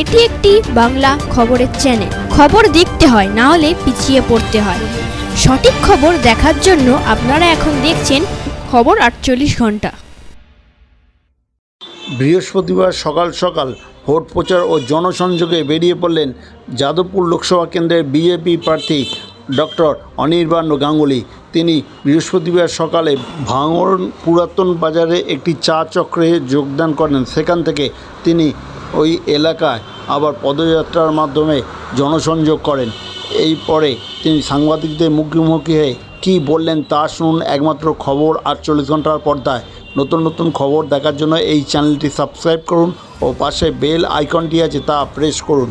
এটি একটি বাংলা খবরের চ্যানেল খবর দেখতে হয়, না হলে পিছিয়ে পড়তে হয়। সঠিক খবর দেখার জন্য আপনারা এখন দেখছেন খবর আটচল্লিশ ঘণ্টা। বৃহস্পতিবার সকাল সকাল ভোট প্রচার ও জনসংযোগে বেরিয়ে পড়লেন যাদবপুর লোকসভা কেন্দ্রের বিজেপি প্রার্থী ডক্টর অনির্বাণ গাঙ্গুলি। তিনি বৃহস্পতিবার সকালে ভাঙড় পুরাতন বাজারে একটি চা চক্রে যোগদান করেন। সেখান থেকে তিনি ওই এলাকায় আবার পদযাত্রার মাধ্যমে জনসংযোগ করেন। এই পরে তিনি সাংবাদিকদের মুখোমুখি হয়ে কী বললেন তা শুনুন একমাত্র খবর আটচল্লিশ ঘণ্টার পর্দায়। নতুন নতুন খবর দেখার জন্য এই চ্যানেলটি সাবস্ক্রাইব করুন ও পাশে বেল আইকনটি আছে তা প্রেস করুন।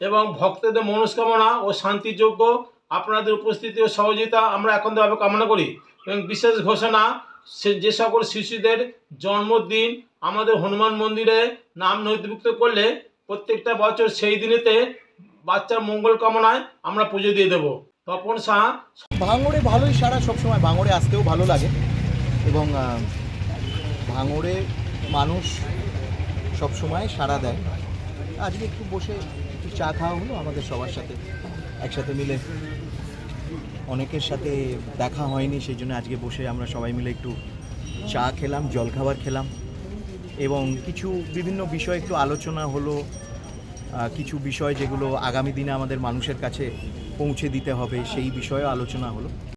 এবং ভক্তদের মনস্কামনা ও শান্তিযোগ্য আপনাদের উপস্থিতি ও সহযোগিতা আমরা একান্তভাবে কামনা করি এবং বিশেষ ঘোষণা যে সকল শিশুদের জন্মদিন আমাদের হনুমান মন্দিরে নাম নথিভুক্ত করলে প্রত্যেকটা বছর সেই দিনেতে বাচ্চার মঙ্গল কামনায় আমরা পুজো দিয়ে দেবো। তপন শাহ, ভাঙড়ে ভালোই সারা সবসময়, ভাঙড়ে আসতেও ভালো লাগে এবং ভাঙড়ে মানুষ সবসময় সাড়া দেয়। আজকে একটু বসে একটু চা খাওয়া হলো, আমাদের সবার সাথে একসাথে মিলে। অনেকের সাথে দেখা হয়নি, সেই জন্য আজকে বসে আমরা সবাই মিলে একটু চা খেলাম জলখাবার খেলাম এবং কিছু বিভিন্ন বিষয় একটু আলোচনা হলো কিছু বিষয় যেগুলো আগামী দিনে আমাদের মানুষের কাছে পৌঁছে দিতে হবে, সেই বিষয়েও আলোচনা হলো।